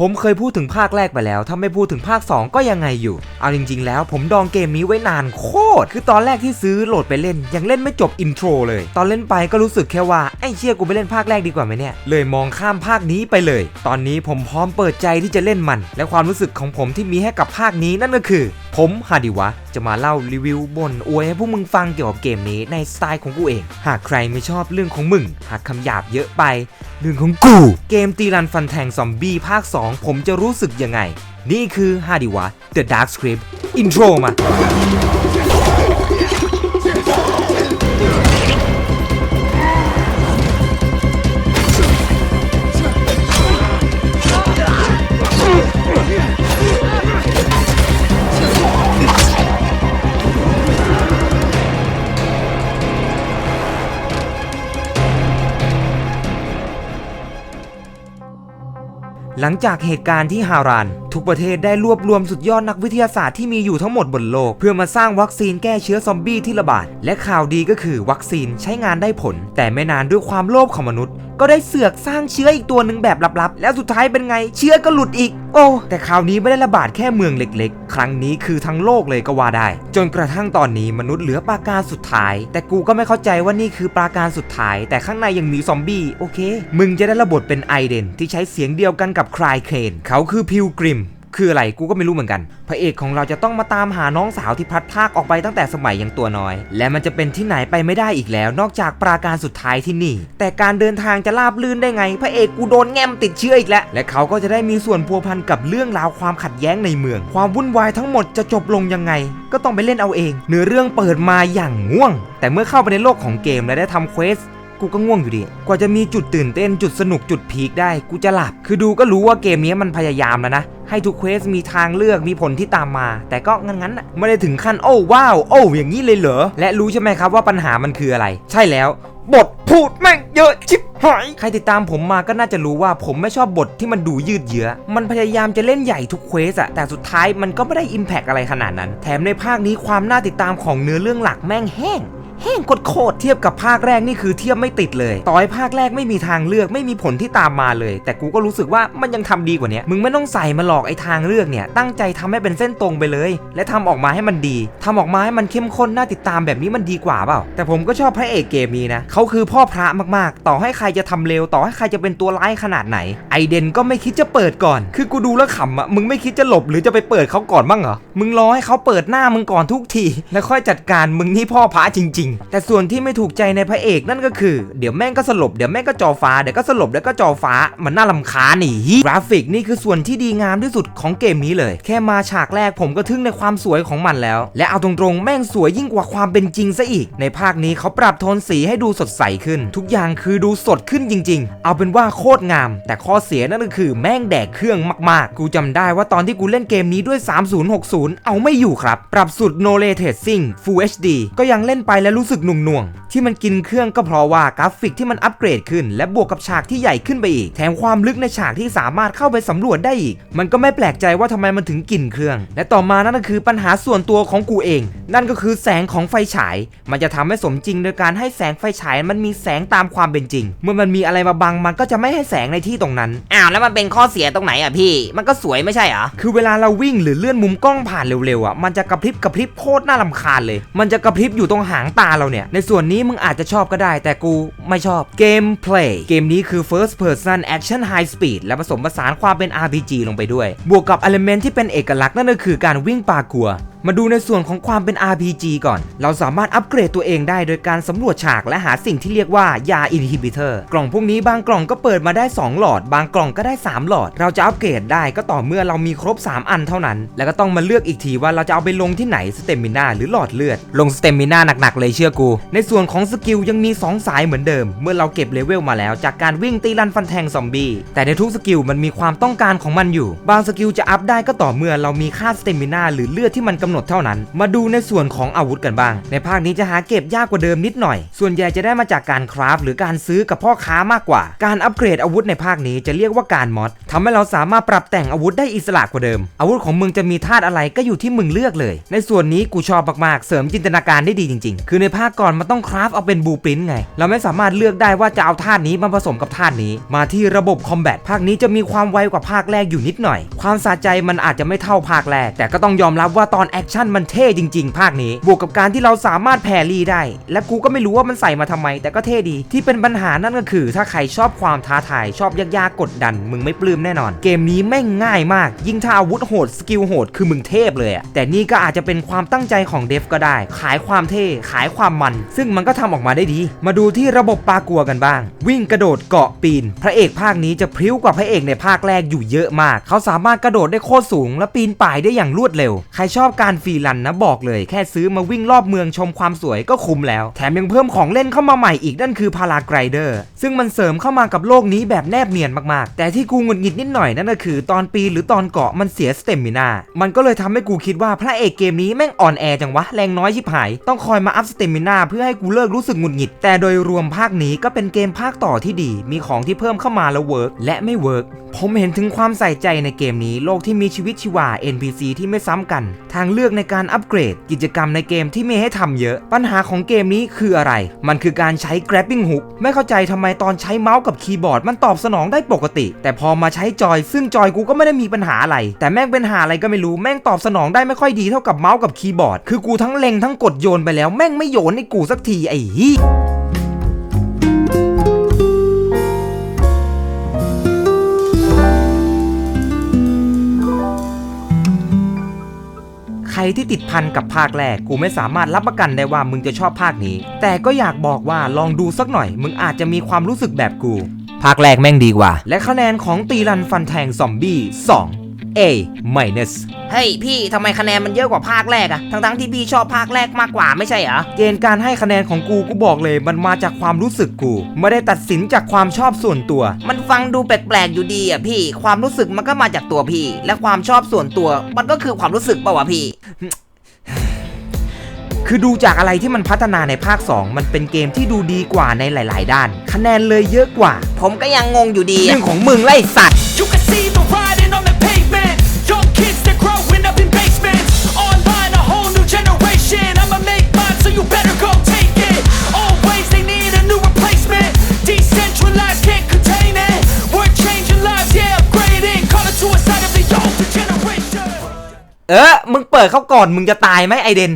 ผมเคยพูดถึงภาคแรกไปแล้ว ถ้าไม่พูดถึงภาค 2 ก็ยังไงอยู่ เอาจริง ๆ แล้วผมดองเกมนี้ไว้นานโคตร คือตอนแรกที่ซื้อโหลดไปเล่น ยังเล่นไม่จบอินโทรเลย ตอนเล่นไปก็รู้สึกแค่ว่า ไอ้เชี่ยกูไปเล่นภาคแรกดีกว่าไหมเนี่ย เลยมองข้ามภาคนี้ไปเลย ตอนนี้ผมพร้อมเปิดใจที่จะเล่นมัน และความรู้สึกของผมที่มีให้กับภาคนี้นั่นก็คือ ผมฮาดิวะ จะมาเล่ารีวิวบนอวยให้พวกมึงฟังเกี่ยวกับเกมนี้ในสไตล์ของกูเอง หากใครไม่ชอบเรื่องของมึง หากคำหยาบเยอะไป เรื่องของกู เกมตีรันฟันแทงซอมบี้ภาค 2 ผมจะรู้สึกยังไง นี่คือฮาดิวะ The Dark Script อินโทรมา หลังจากเหตุการณ์ที่ฮาราน ทุกประเทศได้รวบรวมสุดยอดนักวิทยาศาสตร์ที่มีอยู่ทั้งหมดบนโลก เพื่อมาสร้างวัคซีนแก้เชื้อซอมบี้ที่ระบาด และข่าวดีก็คือวัคซีนใช้งานได้ผล แต่ไม่นานด้วยความโลภของมนุษย์ ก็ได้เสือกสร้างเชื้ออีกตัวหนึ่งแบบลับๆ แล้วสุดท้ายเป็นไงเชื้อก็หลุดอีกโอ้ แต่คราวนี้ไม่ได้ระบาดแค่เมืองเล็กๆ ครั้งนี้คือทั้งโลกเลยก็ว่าได้ จนกระทั่งตอนนี้มนุษย์เหลือปราการสุดท้าย แต่กูก็ไม่เข้าใจว่านี่คือปราการสุดท้าย แต่ข้างในยังมีซอมบี้โอเค มึงจะได้ระบทเป็นไอเดนที่ใช้เสียงเดียวกันกับคลายเคนเขาคือพิวกริม คืออะไรกูก็ไม่รู้เหมือนกัน พระเอกของเราจะต้องมาตามหาน้องสาวที่พลัดพรากออกไปตั้งแต่สมัยยังตัวน้อย และมันจะเป็นที่ไหนไปไม่ได้อีกแล้ว นอกจากปราการสุดท้ายที่นี่ แต่การเดินทางจะราบลื่นได้ไง พระเอกกูโดนแง้มติดเชื้ออีกแล้ว และเขาก็จะได้มีส่วนพัวพันกับเรื่องราวความขัดแย้งในเมือง ความวุ่นวายทั้งหมดจะจบลงยังไง ก็ต้องไปเล่นเอาเอง เนื้อเรื่องเปิดมาอย่างง่วง แต่เมื่อเข้าไปในโลกของเกมและได้ทำเควส กูก็ง่วงอยู่ดี กว่าจะมีจุดตื่นเต้นจุดสนุกจุดพีคได้กูจะหลับ คือดูก็รู้ว่าเกมนี้มันพยายามแล้วนะ ให้ทุกเควสมีทางเลือกมีผลที่ตามมา แต่ก็งั้นๆไม่ได้ถึงขั้นโอ้ว้าว โอ้อย่างนี้เลยเหรอ และรู้ใช่ไหมครับว่าปัญหามันคืออะไร ใช่แล้วบทพูดแม่งเยอะชิบหาย ใครติดตามผมมาก็น่าจะรู้ว่าผมไม่ชอบบทที่มันดูยืดเยื้อ มันพยายามจะเล่นใหญ่ทุกเควสอะแต่สุดท้ายมันก็ไม่ได้อิมแพกอะไรขนาดนั้น แถมในภาคนี้ความน่าติดตามของเนื้อเรื่องหลักแม่งแห้ง ห้งโคตรเทียบกับภาคแรกนี่คือเทียบไม่ติดเลย ต่อให้ภาคแรกไม่มีทางเลือกไม่มีผลที่ตามมาเลย แต่กูก็รู้สึกว่ามันยังทำดีกว่านี้มึงไม่ต้องใส่มาหลอกไอ้ทางเลือกเนี่ยตั้งใจทำให้เป็นเส้นตรงไปเลย และทำออกมาให้มันดีทำออกมาให้มันเข้มข้นน่าติดตามแบบนี้มันดีกว่าเปล่า แต่ผมก็ชอบพระเอกเกมนี้นะเขาคือพ่อพระมากๆ ต่อให้ใครจะทำเร็วต่อให้ใครจะเป็นตัวร้ายขนาดไหน ไอเดนก็ไม่คิดจะเปิดก่อน คือกูดูแล้วขำอะมึงไม่คิดจะหลบหรือจะไปเปิดเขาก่อนบ้างเหรอมึงรอให้เขาเปิดหน้ามึงก่อนทุกที แล้วค่อยจัดการมึงนี่พ่อพระจริง ๆแต่ส่วนที่ไม่ถูกใจในพระเอกนั่นก็คือ เดี๋ยวแม่งก็สลบเดี๋ยวแม่งก็จอฟ้าเดี๋ยวก็สลบเดี๋ยวก็จอฟ้ามันน่าลำคาหนีกราฟิกนี่คือส่วนที่ดีงามที่สุดของเกมนี้เลย แค่มาฉากแรกผมก็ทึ่งในความสวยของมันแล้ว และเอาตรงๆ แม่งสวยยิ่งกว่าความเป็นจริงซะอีก ในภาคนี้เขาปรับโทนสีให้ดูสดใสขึ้น ทุกอย่างคือดูสดขึ้นจริง ๆ เอาเป็นว่าโคตรงาม แต่ข้อเสียนั่นก็คือแม่งแดกเครื่องมากๆ กูจำได้ว่าตอนที่กูเล่นเกมนี้ด้วย 3060 เอาไม่อยู่ครับ ปรับสุด No Ray Tracing Full HD ก็ยังเล่นไปแล้วรู้สึกหน่วงๆ ที่มันกินเครื่องก็เพราะว่ากราฟิกที่มันอัปเกรดขึ้น และบวกกับฉากที่ใหญ่ขึ้นไปอีก แถมความลึกในฉากที่สามารถเข้าไปสำรวจได้อีก มันก็ไม่แปลกใจว่าทำไมมันถึงกินเครื่อง และต่อมานั่นก็คือปัญหาส่วนตัวของกูเองนั่นก็คือแสงของไฟฉาย มันจะทำให้สมจริงโดยการให้แสงไฟฉายมันมีแสงตามความเป็นจริง เมื่อมันมีอะไรมาบังมันก็จะไม่ให้แสงในที่ตรงนั้น อ้าวแล้วมันเป็นข้อเสียตรงไหนอะพี่ มันก็สวยไม่ใช่เหรอ คือเวลาเราวิ่งหรือเลื่อนมุมกล้องผ่านเร็วๆอะ มันจะกระพริบกระพริบโคตรน่ารำคาญเลย มันจะกระพริบอยู่ตรงหางตาเราเนี่ย ในส่วนนี้มึงอาจจะชอบก็ได้ แต่กูไม่ชอบ เกม play เกมนี้คือ first person action high speed และผสมผสานความเป็น RPG ลงไปด้วย บวกกับ element ที่เป็นเอกลักษณ์นั่นก็คือการวิ่งปากัว มาดูในส่วนของความเป็น RPG ก่อน เราสามารถอัปเกรดตัวเองได้โดยการสำรวจฉากและหาสิ่งที่เรียกว่ายา inhibitor กล่องพวกนี้บางกล่องก็เปิดมาได้ 2 หลอด บางกล่องก็ได้ 3 หลอด เราจะอัปเกรดได้ก็ต่อเมื่อเรามีครบ 3 อันเท่านั้น แล้วก็ต้องมาเลือกอีกทีว่าเราจะเอาไปลงที่ไหนสเตมินาหรือหลอดเลือด ลงสเตมินาหนักๆเลยเชื่อกู ในส่วนของสกิลยังมี 2 สายเหมือนเดิม เมื่อเราเก็บเลเวลมาแล้ว จากการวิ่งตีลันฟันแทงซอมบี้แต่ในทุกสกิลมันมีความต้องการของมันอยู่ บางสกิลจะอัพได้ก็ต่อเมื่อเรามีค่าสเตมินาหรือเลือดที่มันกำหนดนดเท่านั้น มาดูในส่วนของอาวุธกันบ้าง ในภาคนี้จะหาเก็บยากกว่าเดิมนิดหน่อย ส่วนใหญ่จะได้มาจากการคราฟหรือการซื้อกับพ่อค้ามากกว่า การอัปเกรดอาวุธในภาคนี้จะเรียกว่าการมอดทำให้เราสามารถปรับแต่งอาวุธได้อิสระกว่าเดิม อาวุธของมึงจะมีธาตุอะไรก็อยู่ที่มึงเลือกเลย ในส่วนนี้กูชอบมากๆ เสริมจินตนาการได้ดีจริง ๆ คือในภาคก่อนมันต้องคราฟเอาเป็นบูปรินไง เราไม่สามารถเลือกได้ว่าจะเอาธาตุนี้มาผสมกับธาตุนี้ มาที่ระบบคอมแบทภาคนี้จะมีความไวกว่าภาคแรกอยู่นิดหน่อย ความสะใจมันอาจจะไม่เท่าภาคแรก แต่ก็ต้องยอมรับว่าตอนแอคชั่นมันเท่จริง ๆ ภาคนี้ บวกกับการที่เราสามารถแพรรี่ได้ และกูก็ไม่รู้ว่ามันใส่มาทำไม แต่ก็เท่ดี ที่เป็นปัญหานั่นก็คือ ถ้าใครชอบความท้าทายชอบยากๆกดดัน มึงไม่ปลื้มแน่นอน เกมนี้แม่งง่ายมาก ยิ่งถ้าอาวุธโหดสกิลโหดคือมึงเทพเลยอะแต่นี่ก็อาจจะเป็นความตั้งใจของเดฟก็ได้ ขายความเท่ขายความมัน ซึ่งมันก็ทำออกมาได้ดี มาดูที่ระบบปากัวกันบ้าง วิ่งกระโดดเกาะปีน พระเอกภาคนี้จะพริ้วกว่าพระเอกในภาคแรกอยู่เยอะมาก เขาสามารถกระโดดได้โคตรสูง และปีนป่ายได้อย่างรวดเร็ว ใครชอบการฟรีลันนะบอกเลย แค่ซื้อมาวิ่งรอบเมืองชมความสวยก็คุ้มแล้ว แถมยังเพิ่มของเล่นเข้ามาใหม่อีกนั่นคือพาราไกรเดอร์ซึ่งมันเสริมเข้ามากับโลกนี้แบบแนบเนียนมากๆ แต่ที่กูหงุดหงิดนิดหน่อยนั่นก็คือ ตอนปีหรือตอนเกาะมันเสียสเตมินา มันก็เลยทำให้กูคิดว่าพระเอกเกมนี้แม่งอ่อนแอจังวะแรงน้อยชิบหาย ต้องคอยมาอัพสเตมินาเพื่อให้กูเลิกรู้สึกหงุดหงิด แต่โดยรวมภาคนี้ก็เป็นเกมภาคต่อที่ดี มีของที่เพิ่มเข้ามาแล้วเวิร์กและไม่เวิร์กผมเห็นถึงความใส่ใจในเกมนี้โลกที่มีชีวิตชีวา NPC ที่ไม่ซ้ำกัน ทางเลือกในการอัปเกรด กิจกรรมในเกมที่มีให้ทำเยอะ ปัญหาของเกมนี้คืออะไร มันคือการใช้ grabbing hook ไม่เข้าใจทำไมตอนใช้เมาส์กับคีย์บอร์ดมันตอบสนองได้ปกติ แต่พอมาใช้จอย ซึ่งจอยกูก็ไม่ได้มีปัญหาอะไร แต่แม่งเป็นหาอะไรก็ไม่รู้แม่งตอบสนองได้ไม่ค่อยดีเท่ากับเมาส์กับคีย์บอร์ด คือกูทั้งเล็งทั้งกดโยนไปแล้วแม่งไม่โยนให้กูสักทีไอ้ฮี ที่ติดพันกับภาคแรกกูไม่สามารถรับประกันได้ว่ามึงจะชอบภาคนี้ แต่ก็อยากบอกว่าลองดูสักหน่อย มึงอาจจะมีความรู้สึกแบบกู ภาคแรกแม่งดีกว่า และคะแนนของตีรันฟันแทงซอมบี้2 A minus เฮ้ยพี่ทำไมคะแนนมันเยอะกว่าภาคแรกอะทั้งๆที่พี่ชอบภาคแรกมากกว่าไม่ใช่เหรอ เกณฑ์การให้คะแนนของกูกูบอกเลย มันมาจากความรู้สึกกูไม่ได้ตัดสินจากความชอบส่วนตัว มันฟังดูแปลกๆอยู่ดีอะพี่ ความรู้สึกมันก็มาจากตัวพี่ และความชอบส่วนตัว มันก็คือความรู้สึกปะวะพี่ คือดูจากอะไรที่มันพัฒนาในภาค 2 มันเป็นเกมที่ดูดีกว่าในหลาย ๆ ด้าน คะแนนเลยเยอะกว่า ผมก็ยังงงอยู่ดีเรื่อะองของมึงไล่สัตว์ You can see the riding เออ มึงเปิดเขาก่อน มึงจะตายไหมไอเดน